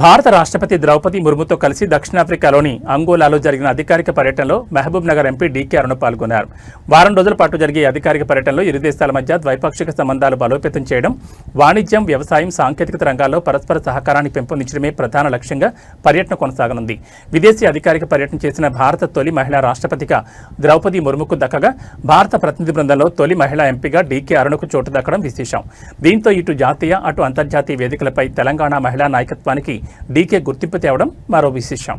భారత రాష్ట్రపతి ద్రౌపది ముర్ముతో కలిసి దక్షిణాఫ్రికాలోని అంగోలాలో జరిగిన అధికారిక పర్యటనలో మహబూబ్ నగర్ ఎంపీ డీకే అరుణ పాల్గొన్నారు. వారం రోజుల పాటు జరిగే అధికారిక పర్యటనలో ఇరు దేశాల మధ్య ద్వైపాక్షిక సంబంధాలు బలోపేతం చేయడం వాణిజ్యం వ్యవసాయం సాంకేతికత రంగాల్లో పరస్పర సహకారాన్ని పెంపొందించడమే ప్రధాన లక్ష్యంగా పర్యటన కొనసాగనుంది. విదేశీ అధికారిక పర్యటన చేసిన భారత తొలి మహిళా రాష్ట్రపతిగా ద్రౌపది ముర్ముకు దక్కగా భారత ప్రతినిధి బృందంలో తొలి మహిళా ఎంపీగా డీకే అరుణకు చోటు దక్కడం విశేషం. దీంతో ఇటు జాతీయ అటు అంతర్జాతీయ వేదికలపై తెలంగాణ మహిళా నాయకత్వానికి డీకే గుర్తింపు తేవడం మరో విశేషం.